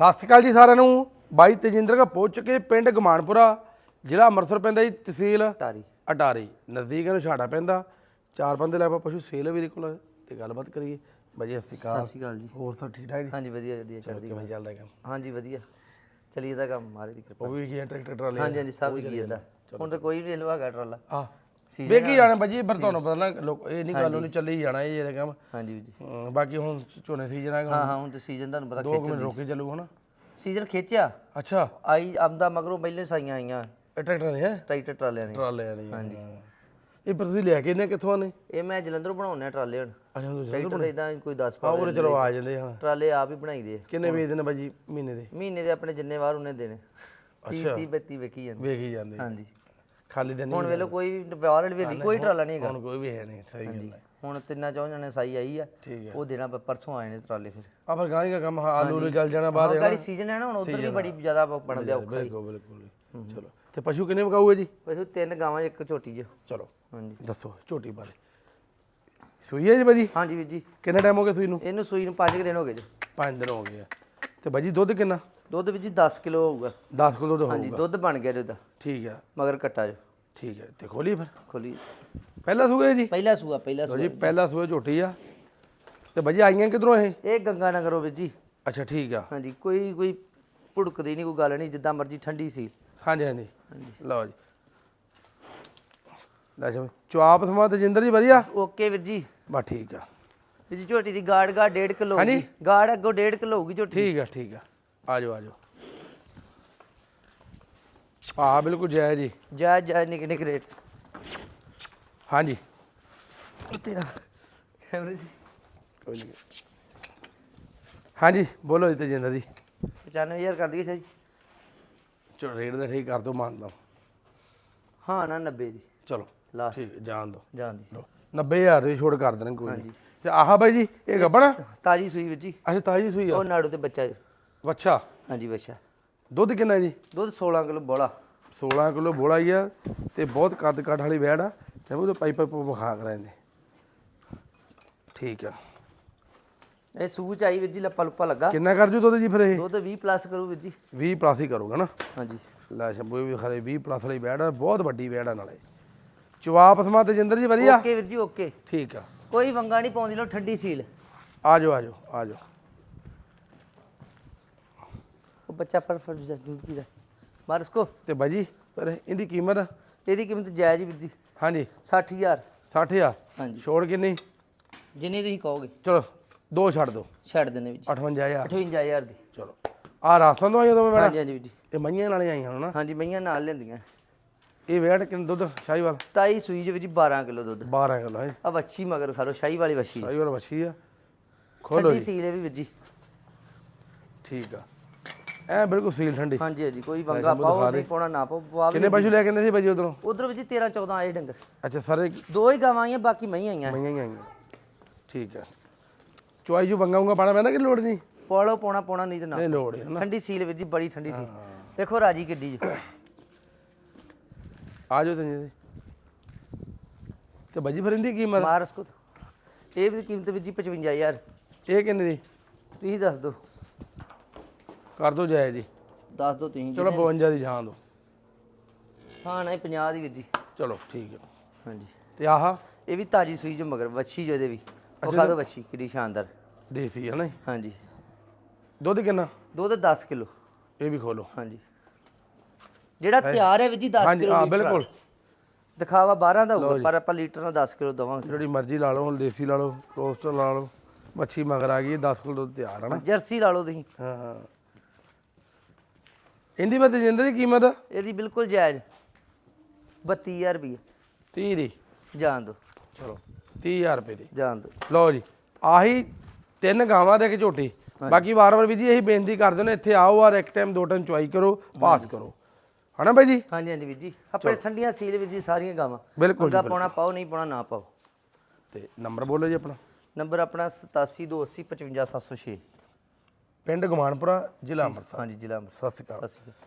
ਸਤਿ ਸ਼੍ਰੀ ਅਕਾਲ ਜੀ ਸਾਰਿਆਂ ਨੂੰ। ਬਾਈ ਤੇਜਿੰਦਰ ਕਾ ਪਹੁੰਚ ਚੁੱਕੇ ਪਿੰਡ ਗਮਾਨਪੁਰਾ ਜ਼ਿਲ੍ਹਾ ਅੰਮ੍ਰਿਤਸਰ ਪੈਂਦਾ ਜੀ ਤਹਿਸੀਲ ਟਾਰੀ ਅਟਾਰੀ ਨਜ਼ਦੀਕ ਇਹਨੂੰ ਛਾੜਾ ਪੈਂਦਾ। ਚਾਰ ਬੰਦੇ ਲੈ ਆਪਾਂ ਪਸ਼ੂ ਸੇਲ ਵੀਰੇ ਕੋਲ ਤੇ ਗੱਲਬਾਤ ਕਰੀਏ। ਬਾਜੀ ਸਤਿ ਸ਼੍ਰੀ ਸਤਿ ਅਕਾਲ ਸ਼੍ਰੀ ਅਕਾਲ ਜੀ। ਹੋਰ ਸਭ ਠੀਕ ਠਾਕ ਜੀ? ਹਾਂਜੀ ਵਧੀਆ ਵਧੀਆ ਚੜ੍ਹਦੀ ਕਿਵੇਂ ਚੱਲਦਾ ਕੰਮ? ਹਾਂਜੀ ਵਧੀਆ। ਚਲੀ ਦਾ ਕੰਮ ਮਾਰੇ ਦੀ ਕਿਰਪਾ। ਉਹ ਵੀ ਹੈ ਟਰੈਕਟਰ ਟਰਾਲੇ ਹਾਂਜੀ ਹਾਂਜੀ ਸਭ ਕੀ ਜਾਂਦਾ ਹੁਣ ਤਾਂ ਕੋਈ ਵੀ ਲਵਾਗਾ ਟਰਾਲਾ। ਆ ਵੇਖੀ ਜਾਣਾ ਬਾਜੀ ਪਰ ਤੁਹਾਨੂੰ ਪਤਾ ਨਾ ਲੋਕ ਇਹ ਨਹੀਂ ਗੱਲ ਉਹਨੇ ਚੱਲੀ ਜਾਣਾ ਇਹ ਜਿਹੜਾ ਕੰਮ। ਹਾਂਜੀ ਜੀ। ਬਾਕੀ ਹੁਣ ਝੋਨੇ ਸੀਜ਼ਨ ਆ ਹਾਂ ਹਾਂ ਹੁਣ ਤਾਂ ਸੀਜ਼ਨ ਤੁਹਾਨੂੰ ਪਤਾ ਦੋ ਕੁ ਮਿੰਟ ਰੋਕ ਚੱਲੂ ਹਨਾ? ਸੀਜ਼ਨ ਖਿੱਚਿਆ? ਅੱਛਾ। ਆਈ ਆਮਦਾ ਮਗਰੋਂ ਪਹਿਲੇ ਸਾਈਆਂ ਆਈਆਂ। ਟਰੈਕਟਰ ਨੇ ਹੈ ਟਰੈਕਟਰ ਟਰਾਲਿਆਂ ਨੇ ਟਰਾਲੇ ਆ ਨਹੀਂ ਹਾਂਜੀ। ਇਹ ਪਰ ਤੁਸੀਂ ਲੈ ਕੇ ਨੇ ਕਿੱਥੋਂ ਨੇ ਇਹ ਮੈਂ ਜਲੰਧਰੋਂ ਬਣਾਉਣੇ ਟਰਾਲੇ ਹੁਣ। ਅੱਛਾ ਇਦਾਂ ਕੋਈ 10 ਆ ਪਾ ਉਰੇ ਚਲੋ ਆ ਜਾਂਦੇ ਹਾਂ। ਟਰਾਲੇ ਆਪ ਹੀ ਬਣਾਈਦੇ ਕਿੰਨੇ ਵੇਚਦੇ ਨੇ ਬਾਜੀ ਮਹੀਨੇ ਦੇ? ਮਹੀਨੇ ਦੇ ਆਪਣੇ ਜਿੰਨੇ ਵਾਰ ਉਹਨੇ ਦੇਣੇ। 30 30 32 ਵੇਖੀ ਜਾਂਦੇ। ਵੇਖ ਜਾਂਦੇ। ਹਾਂਜੀ। ਖਾਲੀ ਦਿਨ ਹੁਣ ਵੇਲੋ ਕੋਈ ਵੀ ਬਾਹਰ ਵਾਲੀ ਕੋਈ ਟਰਾਲਾ ਨਹੀਂ ਹੈਗਾ। ਹੁਣ ਕੋਈ ਵੀ ਹੈ ਨਹੀਂ ਸਹੀ ਗੱਲ ਹੈ। ਹੁਣ ਤਿੰਨਾਂ ਚੌਂ ਜਣੇ ਸਾਈ ਆਈ ਆ ਹੈ। ਉਹ ਦੇਣਾ ਪਰਸੋਂ ਆਏ ਨੇ ਟਰਾਲੇ ਫਿਰ। ਆ ਪਰ ਗਾਣੀ ਦਾ ਕੰਮ ਆਲੂ ਨੂੰ ਚੱਲ ਜਾਣਾ ਬਾਅਦ ਹਾਂ ਗਾੜੀ ਸੀਜ਼ਨ ਹੈ ਨਾ ਹੁਣ ਉਧਰ ਵੀ ਬੜੀ ਜ਼ਿਆਦਾ ਬਣਦੇ ਔਖਾ ਹੀ। ਬਿਲਕੁਲ ਬਿਲਕੁਲ ਚਲੋ ਤੇ ਪਸ਼ੂ ਕਿੰਨੇ ਮਗਾਊਗੇ ਜੀ? ਵੈਸੇ ਤਿੰਨ ਗਾਵਾਂ ਇੱਕ ਝੋਟੀ ਜੋ ਚਲੋ ਹਾਂਜੀ। ਦੱਸੋ ਝੋਟੀ ਬਾਰੇ। ਸੂਈ ਹੈ ਜੀ ਬਾਜੀ ਹਾਂਜੀ ਵੀਰ ਜੀ। ਕਿੰਨਾ ਟਾਈਮ ਹੋ ਗਿਆ ਸੂਈ ਨੂੰ? ਇਹਨੂੰ ਸੂਈ ਨੂੰ 5 ਦਿਨ ਹੋ ਗਏ ਜੀ। 5 ਦਿਨ ਹੋ ਗਏ ਤੇ ਬਾਜੀ ਦੁੱਧ ਕਿੰਨਾ? ਦੁੱਧ ਜੀ 10 ਕਿਲੋ ਹੋਊਗਾ। 10 ਕਿਲੋ ਦੁੱਧ ਹਾਂਜੀ ਦੁੱਧ ਬਣ ਗਿਆ ਜੀ ਉਹਦਾ ਠੀਕ ਹੈ ਮਗਰ ਕੱਟਾ ਜੋ। ਠੀਕ ਹੈ ਤੇ ਖੋਲੀ ਫਿਰ? ਖੋਲੀ। ਪਹਿਲਾ ਸੂਆ ਜੀ? ਪਹਿਲਾ ਸੂਆ ਪਹਿਲਾ ਸੂਆ ਜੀ ਪਹਿਲਾ ਸੂਆ ਝੋਟੀ ਆ। ਤੇ ਬਾਜੀ ਆਈਆਂ ਕਿਧਰੋਂ ਇਹ? ਇਹ ਗੰਗਾ ਨਗਰੋਂ ਵੀਰ ਜੀ। ਅੱਛਾ ਠੀਕ ਆ। ਹਾਂਜੀ ਕੋਈ ਕੋਈ ਭੁੜਕਦੀ ਨਹੀਂ ਕੋਈ ਗੱਲ ਨਹੀਂ ਜਿੱਦਾਂ ਮਰਜ਼ੀ ਠੰਡੀ ਸੀ। ਹਾਂਜੀ ਹਾਂਜੀ। ਲਓ ਜੀ। ਲੈ ਜੀ ਚੁਆਪ ਸਮਾ ਤਜਿੰਦਰ ਜੀ ਵਧੀਆ? ਓਕੇ ਵੀਰ ਜੀ। ਬਸ ਠੀਕ ਆ। ਵੀਰ ਜੀ ਝੋਟੀ ਦੀ ਗਾੜ ਗਾੜ 1.5 ਕਿਲੋ ਹੋਊਗੀ। ਗਾੜ ਅੱਗੋਂ 1.5 ਕਿਲੋ ਹੋਊਗੀ ਝੋਟੀ ਠੀਕ ਆ ਠੀਕ ਆ। ਆ ਜਾਓ। ਆ ਬਿਲਕੁਲ ਜੈ ਜੀ। ਜਾ ਜਾ ਨਿਕ ਨਿਕ ਰੇਟ। ਹਾਂਜੀ। ਤੇਰਾ ਕੈਮਰੇ ਜੀ ਕੋਈ ਨਹੀਂ। ਹਾਂਜੀ ਬੋਲੋ ਜੀ ਤਜਿੰਦਰ ਜੀ। 95000 ਕਰ ਦਈਏ ਸ਼ਾਹ। ਜੀ ਚਲੋ ਰੇਟ ਦਾ ਠੀਕ ਕਰ ਦੋ ਮੰਨਦਾ ਹਾਂ ਨਾ 90 ਦੀ। ਚਲੋ ਲਾਸਟ ਠੀਕ ਹੈ, ਜਾਣ ਦੋ। ਜਾਣ ਦੀ 90000 ਦੀ ਛੋੜ ਕਰ ਦੇਣਾ ਕੋਈ ਨਹੀਂ। ਤੇ ਆਹ ਬਾਈ ਜੀ ਇਹ ਗੱਬਣਾ? ਤਾਜੀ ਸੂਈ ਵੀਰ ਜੀ। ਅੱਛਾ ਤਾਜੀ ਸੂਈ ਆ। ਉਹ ਨਾੜੂ ਤੇ ਬੱਚਾ ਜੀ। ਅੱਛਾ ਹਾਂਜੀ ਬੱਚਾ। ਦੁੱਧ ਕਿੰਨਾ ਜੀ? ਦੁੱਧ 16 ਕਿਲੋ ਬੋਲਾ 16 ਕਿਲੋ ਬੋਲਾ ਹੀ ਆ ਤੇ ਬਹੁਤ ਕੱਦ ਕਾਠ ਵਾਲੀ ਵੈੜ ਆ। ਤੇ ਉਹ ਪਾਈਪ ਪਾਈਪ ਵਿਖਾ ਕਰਾਂ ਨੇ ਠੀਕ ਆ। ਇਹ ਸੂਚ ਆਈ ਵੀਰ ਜੀ ਲੱਪਾ ਲੁੱਪਾ ਲੱਗਾ। ਕਿੰਨਾ ਕਰ ਜੂ ਦੁੱਧ ਜੀ ਫਿਰ ਇਹ? ਦੁੱਧ 20 ਪਲੱਸ ਕਰੂ ਵੀਰ ਜੀ। 20 ਪਲੱਸ ਹੀ ਕਰੂਗਾ ਨਾ। ਹਾਂਜੀ। ਲੈ ਸ਼ੰਭੂ ਵੀ ਖਰੇ 20 ਪਲੱਸ ਵਾਲੀ ਵੈੜ ਆ ਬਹੁਤ ਵੱਡੀ ਵੈੜ ਆ ਨਾਲੇ। ਚਵਾਪ ਸਮਾ ਤੇਜਿੰਦਰ ਜੀ ਵਧੀਆ? ਓਕੇ ਵੀਰ ਜੀ ਓਕੇ। ਠੀਕ ਆ। ਕੋਈ ਵੰਗਾ ਨਹੀਂ ਪਾਉਂਦੀ ਲੋ ਠੰਡੀ ਸੀਲ। ਆ ਜਾਓ ਆ ਪਰ ਫਰ ਜਾ ਦੁੱਧ ਪੀ ਲੈ ਮਾਰ ਉਸਕੋ ਤੇ ਬਾਜੀ ਪਰ ਇਹਦੀ ਕੀਮਤ ਇਹਦੀ ਕੀਮਤ ਜਾਇਜ਼ ਹੀ ਵੀਰ ਜੀ ਹਾਂਜੀ 60000 60000 ਹਾਂਜੀ ਛੋੜ ਕਿੰਨੀ ਜਿੰਨੀ ਤੁਸੀਂ ਕਹੋਗੇ ਚਲੋ ਦੋ ਛੱਡ ਦਿਓ ਛੱਡ ਦਿੰਦੇ ਵੀਰ ਜੀ 58000 58000 ਦੀ ਚਲੋ ਆ ਰਾਸਤਾਂ ਤੋਂ ਆਈਆਂ ਦੋਵੇਂ ਵੈੜਾਂ ਹਾਂਜੀ ਹਾਂਜੀ ਵੀਰ ਜੀ ਇਹ ਮਈਆਂ ਨਾਲੇ ਆਈਆਂ ਹਨ ਹਾਂਜੀ ਮਈਆਂ ਨਾਲ ਲੈਂਦੀਆਂ ਇਹ ਵੈੜ ਕਿੰਨ ਦੁੱਧ ਸ਼ਾਹੀਵਾਲ ਤਾਈ ਸੂਈ ਵੀਰ ਜੀ 12 ਕਿਲੋ ਦੁੱਧ 12 ਕਿਲੋ ਹੈ ਆ ਵੱਛੀ ਮਗਰ ਖਾ ਸ਼ਾਹੀ ਵਾਲੀ ਵੱਛੀ ਸ਼ਾਹੀਵਾਲ ਵੱਛੀ ਆ ਖੋਲੋ ਠੰਡੀ ਜੀ ਸੀਲ ਹੈ ਵੀ ਵੀਰ ਜੀ ਠੀਕ ਆ ਐ ਬਿਲਕੁਲ ਸੀਲ ਠੰਡੀ। ਹਾਂਜੀ ਹਾਂਜੀ ਕੋਈ ਵੰਗਾ ਪਾਓ ਨਹੀਂ ਪਾਉਣਾ ਨਾ ਪਾਓ ਪਵਾ ਵੀ ਕਿੰਨੇ ਪਸ਼ੂ ਲੈ ਕੇ ਨੇ ਸੀ ਬਾਜੀ ਉਧਰੋਂ? ਉਧਰ ਜੀ 13 14 ਆਏ ਡੰਗਰ। ਅੱਛਾ ਸਾਰੇ ਦੋ ਹੀ ਗਾਵਾਂ ਆਈਆਂ ਬਾਕੀ ਮਈਆਂ ਆਈਆਂ। ਮਈਆਂ ਹੀ ਆਈਆਂ। ਠੀਕ ਆ ਚੁਆਈ ਜੂ ਵੰਗਾਉਂਗਾ ਪਾਣਾ ਪੈਂਦਾ ਕਿ ਲੋੜ ਨਹੀਂ? ਪੋਲੋ ਪਾਉਣਾ ਪਾਉਣਾ ਨਹੀਂ ਤੇ ਨਾ। ਨਹੀਂ ਲੋੜ ਹੈ ਠੰਡੀ ਸੀਲ ਵੀਰ ਜੀ ਬੜੀ ਠੰਡੀ ਸੀ ਦੇਖੋ ਰਾਜੀ ਕਿੱਡੀ ਜੀ। ਆ ਜਾਓ ਤੇ ਬਾਜੀ ਫਿਰ ਇਹਦੀ ਕੀਮਤ ਮਾਰ ਉਸਕੋ ਇਹ ਵੀ ਕੀਮਤ ਵੀਰ ਜੀ 55000 ਇਹ ਕਿੰਨੇ ਦੀ? ਤੁਸੀਂ ਦੱਸ ਦਿਓ। ਕਰ ਦੋ ਜਾਇ ਜੀ। ਦੱਸ ਦਿਓ ਤੁਸੀਂ ਚਲੋ 52 ਦੀ ਜਾਣ ਦੋ। ਹਾਂ ਨਹੀਂ 50 ਦੀ ਵੀਰ ਜੀ ਚਲੋ ਠੀਕ ਹੈ। ਹਾਂਜੀ। ਤੇ ਆਹ? ਇਹ ਵੀ ਤਾਜੀ ਸੂਈ ਜੋ ਮਗਰ ਵੱਛੀ ਜੋ ਇਹਦੇ ਵੀ। ਉਹ ਖਾ ਦੋ ਵੱਛੀ ਕਿੱਡੀ ਸ਼ਾਨਦਾਰ। ਦੇਸੀ ਹੈ ਨਾ ਜੀ? ਹਾਂਜੀ। ਦੁੱਧ ਕਿੰਨਾ? ਦੁੱਧ 10 ਕਿਲੋ। ਇਹ ਵੀ ਖੋਲੋ। ਹਾਂਜੀ। ਜਿਹੜਾ ਤਿਆਰ ਹੈ ਵੀਰ ਜੀ 10 ਹਾਂਜੀ ਕਿਲੋ ਹਾਂ ਬਿਲਕੁਲ। ਦਿਖਾਵਾ 12 ਦਾ ਹੋਊਗਾ ਪਰ ਆਪਾਂ ਲੀਟਰ ਨਾਲ 10 ਕਿਲੋ ਦਵਾਂਗੇ। ਜਿਹੜੀ ਮਰਜ਼ੀ ਲਾ ਲਓ ਹੁਣ ਦੇਸੀ ਲਾ ਲਓ ਰੋਸਟਰ ਲਾ ਲਓ ਮੱਛੀ ਮਗਰ ਆ ਗਈ 10 ਕਿਲੋ ਦੁੱਧ ਤਿਆਰ ਹੈ ਨਾ। ਜਰਸੀ ਲਾ ਲਓ ਤੁਸੀਂ। ਹਾਂ ਹਾਂ। ਇਹਦੀ ਬਤ ਜਿੰਦਰ ਦੀ ਕੀਮਤ? ਇਹਦੀ ਬਿਲਕੁਲ ਜਾਇਜ਼। 32000 ਰੁਪਏ 30 ਦੀ? ਜਾਣ ਦੋ। ਚਲੋ 30000 ਰੁਪਏ ਦੀ। ਜਾਣ ਦੋ। ਲਓ ਜੀ ਆਹੀ ਤਿੰਨ ਗਾਵਾਂ ਦੇ ਇੱਕ ਝੋਟੀ। ਬਾਕੀ ਵਾਰ-ਵਾਰ ਵੀ ਜੀ ਇਹੀ ਬੇਨਤੀ ਕਰਦੇ ਨੇ ਇੱਥੇ ਆਓ ਔਰ ਇੱਕ ਟਾਈਮ ਦੋ ਟਾਈਮ ਚੁਆਈ ਕਰੋ ਪਾਸ ਕਰੋ। ਹਨਾ ਬਾਈ ਜੀ? ਹਾਂਜੀ ਹਾਂਜੀ ਵੀਰ ਜੀ। ਆਪਣੇ ਠੰਡੀਆਂ ਸੀਲ ਵੀਰ ਜੀ ਸਾਰੀਆਂ ਗਾਵਾਂ। ਬਿਲਕੁਲ ਜੀ ਪਾਉਣਾ ਪਾਓ ਨਹੀਂ ਪਾਉਣਾ ਨਾ ਪਾਓ। ਤੇ ਨੰਬਰ ਬੋਲੋ ਜੀ ਆਪਣਾ। ਨੰਬਰ ਆਪਣਾ 8728055706 ਪਿੰਡ ਗਮਾਨਪੁਰਾ ਜ਼ਿਲ੍ਹਾ ਅੰਮ੍ਰਿਤਸਰ। ਹਾਂਜੀ ਜ਼ਿਲ੍ਹਾ ਅੰਮ੍ਰਿਤਸਰ। ਸਤਿ ਸ਼੍ਰੀ ਅਕਾਲ। ਸਤਿ ਸ਼੍ਰੀ ਅਕਾਲ।